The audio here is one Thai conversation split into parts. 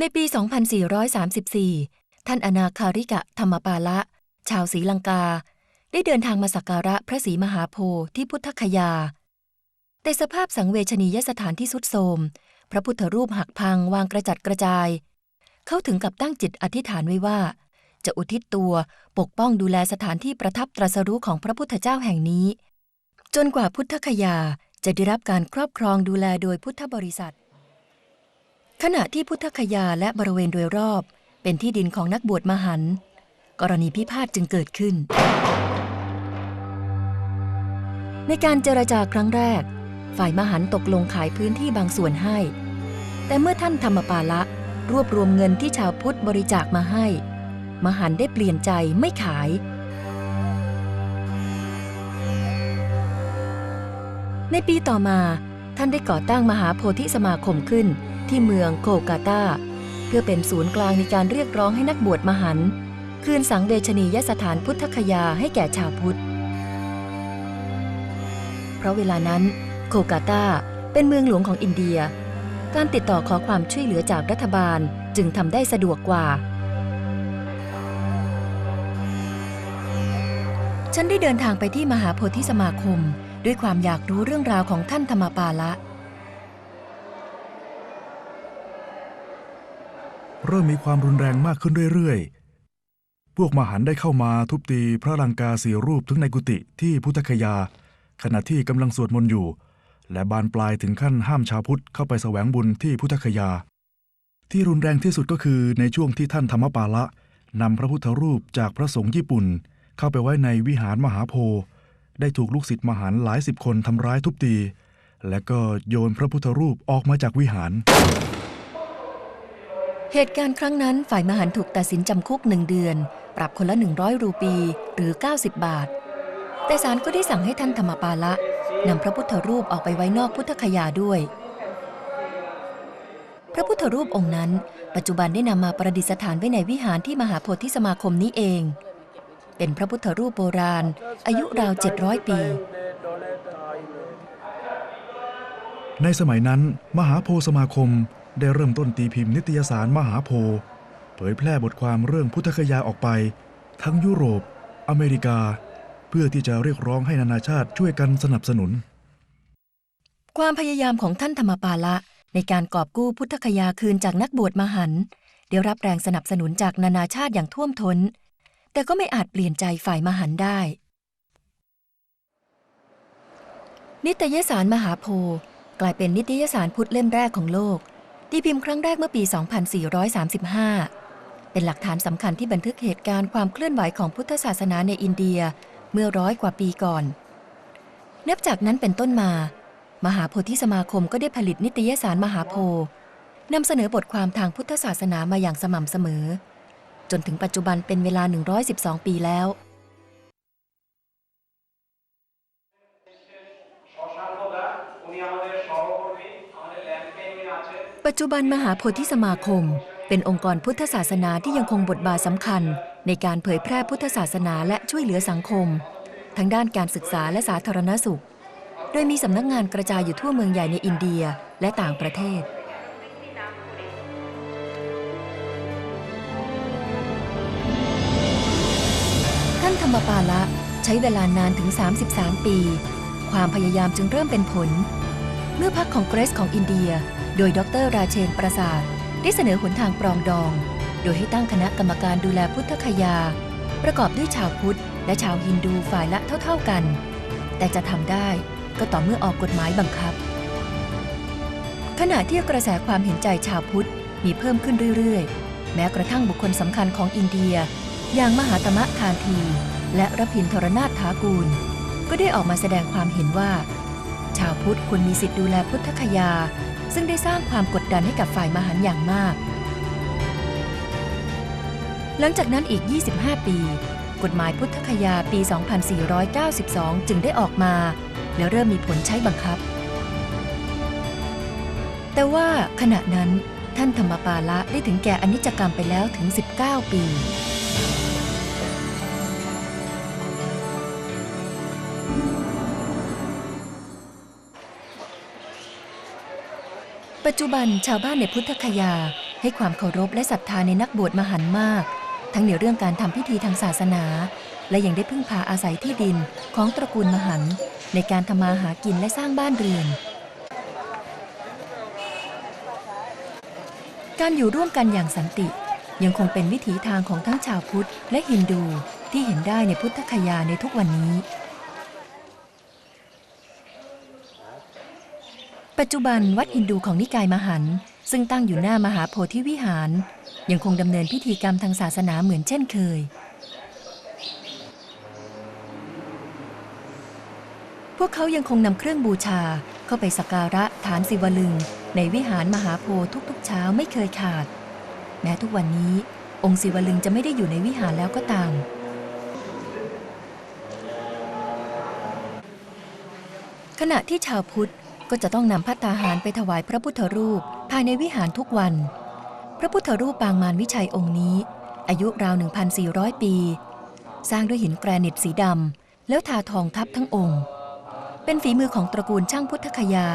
ในปี 2434 ท่านอนาคาริกะธรรมปาละ ชาวศรีลังกา ได้เดินทางมาสักการะพระศรีมหาโพธิ์ที่พุทธคยา แต่สภาพสังเวชนียสถานที่สุดโทรม พระพุทธรูปหักพังวางกระจัดกระจาย เขาถึงกับตั้งจิตอธิษฐานไว้ว่า จะอุทิศตัวปกป้องดูแลสถานที่ประทับตรัสรู้ของพระพุทธเจ้าแห่งนี้ จนกว่าพุทธคยาจะได้รับการครอบครองดูแลโดยพุทธบริษัท ขณะที่พุทธคยาและบริเวณโดยรอบ เป็นที่ดินของนักบวชมหันต์กรณีพิพาทจึงเกิดขึ้น ในการเจรจาครั้งแรก ฝ่ายมหันตกลงขายพื้นที่บางส่วนให้ แต่เมื่อท่านธรรมปาละรวบรวมเงินที่ชาวพุทธบริจาคมาให้ มหันได้เปลี่ยนใจไม่ขาย ในปีต่อมา ท่านได้ก่อตั้งมหาโพธิสมาคมขึ้น ที่เมืองโกกาตาเพื่อเป็นศูนย์กลางในการเรียกร้องให้นักบวชมหันต์คืนสังเวชนียสถานพุทธคยาให้แก่ชาวพุทธ เพราะเวลานั้นโกกาตาเป็นเมืองหลวงของอินเดีย การติดต่อขอความช่วยเหลือจากรัฐบาลจึงทำได้สะดวกกว่า ฉันได้เดินทางไปที่มหาโพธิสมาคม ด้วยความอยากรู้เรื่องราวของท่านธรรมปาละ เริ่มมีความรุนแรงมากขึ้นเรื่อยๆ พวกมหันต์ได้เข้ามาทุบตีพระลังกาสีรูปถึงในกุฏิที่พุทธคยา ขณะที่กำลังสวดมนต์อยู่ และบานปลายถึงขั้นห้ามชาวพุทธเข้าไปแสวงบุญที่พุทธคยา ที่รุนแรงที่สุดก็คือในช่วงที่ท่านธรรมปาละนำพระพุทธรูปจากพระสงฆ์ญี่ปุ่น เข้าไปไว้ในวิหารมหาโพธิ์ ได้ถูกลูกศิษย์มหันต์หลายสิบคนทำร้ายทุบตี และก็โยนพระพุทธรูปออกมาจากวิหาร เหตุการณ์ครั้งนั้นฝ่ายมหันต์ถูกตัดสินจำคุกหนึ่งเดือน ปรับคนละ 100 รูปีหรือ 90 บาท แต่ศาลก็ได้สั่งให้ท่านธรรมปาละนำพระพุทธรูปออกไปไว้นอกพุทธคยาด้วย พระพุทธรูปองค์นั้น ปัจจุบันได้นำมาประดิษฐานไว้ในวิหารที่มหาโพธิสมาคมนี้เอง เป็นพระพุทธรูปโบราณ อายุราว 700 ปี ในสมัยนั้น มหาโพธิสมาคมได้เริ่มต้นตีพิมพ์นิตยสารมหาโพ เผยแพร่บทความเรื่องพุทธคยาออกไป ทั้งยุโรป อเมริกา เพื่อที่จะเรียกร้องให้นานาชาติช่วยกันสนับสนุน ความพยายามของท่านธรรมปาละในการกอบกู้พุทธคยาคืนจากนักบวชมหันต์ได้รับแรงสนับสนุนจากนานาชาติอย่างท่วมท้น แต่ก็ไม่อาจเปลี่ยนใจฝ่ายมหันได้ นิตยสารมหาโพธิ์กลายเป็นนิตยสารพุทธเล่มแรกของโลกตีพิมพ์ครั้งแรกเมื่อปี 2435 เป็นหลักฐานสำคัญที่บันทึกเหตุการณ์ความเคลื่อนไหวของพุทธศาสนาในอินเดียเมื่อร้อยกว่าปีก่อน นับจากนั้นเป็นต้นมา มหาโพธิสมาคมก็ได้ผลิตนิตยสารมหาโพธิ์นำเสนอบทความทางพุทธศาสนามาอย่างสม่ำเสมอ จนถึงปัจจุบันเป็นเวลา 112 ปีแล้ว ปัจจุบันมหาโพธิสมาคม เป็นองค์กรพุทธศาสนาที่ยังคงบทบาทสำคัญ ในการเผยแพร่พุทธศาสนาและช่วยเหลือสังคม ทั้งด้านการศึกษาและสาธารณสุข โดยมีสำนักงานกระจายอยู่ทั่วเมืองใหญ่ในอินเดียและต่างประเทศ ท่านธรรมปาละใช้เวลานานถึง 33 ปี ความพยายามจึงเริ่มเป็นผล เมื่อพรรคของเกรสของอินเดีย โดยดรราเชนประสาทได้เสนอหนทางปรองดอง โดยให้ตั้งคณะกรรมการดูแลพุทธคยา ประกอบด้วยชาวพุทธ และชาวฮินดูฝ่ายละเท่า ๆกัน แต่จะทำได้ก็ต่อเมื่อออกกฎหมายบังคับ ขณะที่กระแสความเห็นใจชาวพุทธมีเพิ่มขึ้นเรื่อยๆ แม้กระทั่งบุคคลสำคัญของอินเดีย อย่างมหาตมะคานทีและรพินทรนาถากูล ก็ได้ออกมาแสดงความเห็นว่า ชาวพุทธควรมีสิทธิ์ดูแลพุทธคยา ซึ่งได้สร้างความกดดันให้กับฝ่ายมหันอย่างมาก หลังจากนั้นอีก 25 ปี กฎหมายพุทธคยาปี 2492 จึงได้ออกมา และเริ่มมีผลใช้บังคับ แต่ว่าขณะนั้นท่านธรรมปาละได้ถึงแก่อนิจจกรรมไปแล้วถึง 19 ปี ปัจจุบันชาวบ้านในพุทธคยา ให้ความเคารพและศรัทธาในนักบวชมหันมาก ทั้งในเรื่องการทำพิธีทางศาสนา และยังได้พึ่งพาอาศัยที่ดินของตระกูลมหัน ในการทำมาหากินและสร้างบ้านเรือน การอยู่ร่วมกันอย่างสันติ ยังคงเป็นวิถีทางของทั้งชาวพุทธและฮินดูที่เห็นได้ในพุทธคยาในทุกวันนี้ ปัจจุบันวัดฮินดูของนิกายมหันต์ซึ่งตั้งอยู่หน้ามหาโพธิวิหาร ยังคงดำเนินพิธีกรรมทางศาสนาเหมือนเช่นเคย พวกเขายังคงนำเครื่องบูชาเข้าไปสักการะฐานศิวลึง ในวิหารมหาโพธิ์ทุกๆเช้าไม่เคยขาด แม้ทุกวันนี้ องค์ศิวลึงจะไม่ได้อยู่ในวิหารแล้วก็ตามขณะที่ชาวพุทธ ก็จะต้องนำพัตตาหารไปถวายพระพุทธรูปภายในวิหารทุกวัน พระพุทธรูปปางมารวิชัยองค์นี้ อายุราว 1,400 ปี สร้างด้วยหินแกรนิตสีดำแล้วทาทองทับทั้งองค์ เป็นฝีมือของตระกูลช่างพุทธคยา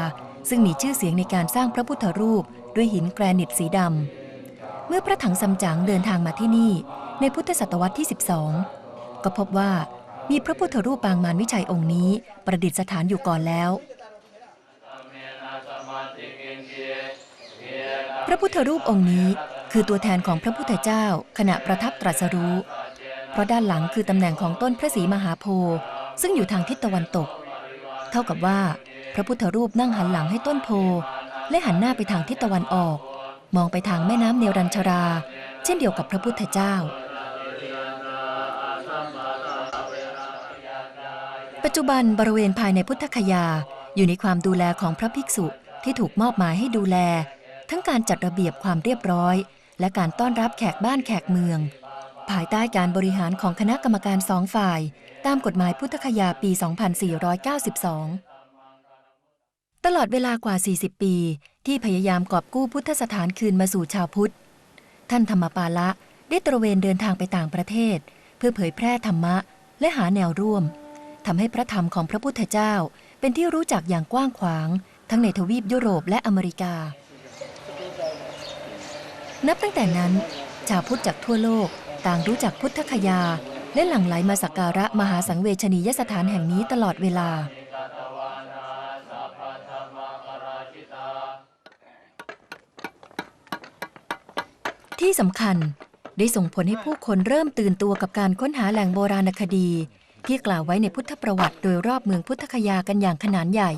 ซึ่งมีชื่อเสียงในการสร้างพระพุทธรูปด้วยหินแกรนิตสีดำเมื่อพระถังซัมจั๋งเดินทางมาที่นี่ในพุทธศตวรรษที่ 12 ก็พบว่ามีพระพุทธรูปปางมารวิชัยองค์นี้ ประดิษฐานอยู่ก่อนแล้ว พระพุทธรูปองค์นี้คือตัวแทนของพระพุทธเจ้า ขณะประทับตรัสรู้ เพราะด้านหลังคือตำแหน่งของต้นพระศรีมหาโพธิ์ซึ่งอยู่ทางทิศตะวันตก เท่ากับว่า พระพุทธรูปนั่งหันหลังให้ต้นโพและหันหน้าไปทางทิศตะวันออก มองไปทางแม่น้ำเนรัญชรา เช่นเดียวกับพระพุทธเจ้า ปัจจุบันบริเวณภายในพุทธคยาอยู่ในความดูแลของพระภิกษุ ที่ถูกมอบหมายให้ดูแล ทั้งการจัดระเบียบความเรียบร้อย และการต้อนรับแขกบ้านแขกเมือง ภายใต้การบริหารของคณะกรรมการสองฝ่าย ตามกฎหมายพุทธคยาปี 2492 ตลอดเวลากว่า 40 ปี ที่พยายามกอบกู้พุทธสถานคืนมาสู่ชาวพุทธ ท่านธรรมปาละได้ตระเวนเดินทางไปต่างประเทศ เพื่อเผยแพร่ธรรมะและหาแนวร่วมทำให้พระธรรมของพระพุทธเจ้าเป็นที่รู้จักอย่างกว้างขวาง ทั้งในทวีปยุโรปและอเมริกา นับตั้งแต่นั้น ชาวพุทธจากทั่วโลกต่างรู้จักพุทธคยา และหลั่งไหลมาสักการะมหาสังเวชนียสถานแห่งนี้ตลอดเวลา ที่สำคัญได้ส่งผลให้ผู้คนเริ่มตื่นตัวกับการค้นหาแหล่งโบราณคดี ที่กล่าวไว้ในพุทธประวัติโดยรอบเมืองพุทธคยากันอย่างขนานใหญ่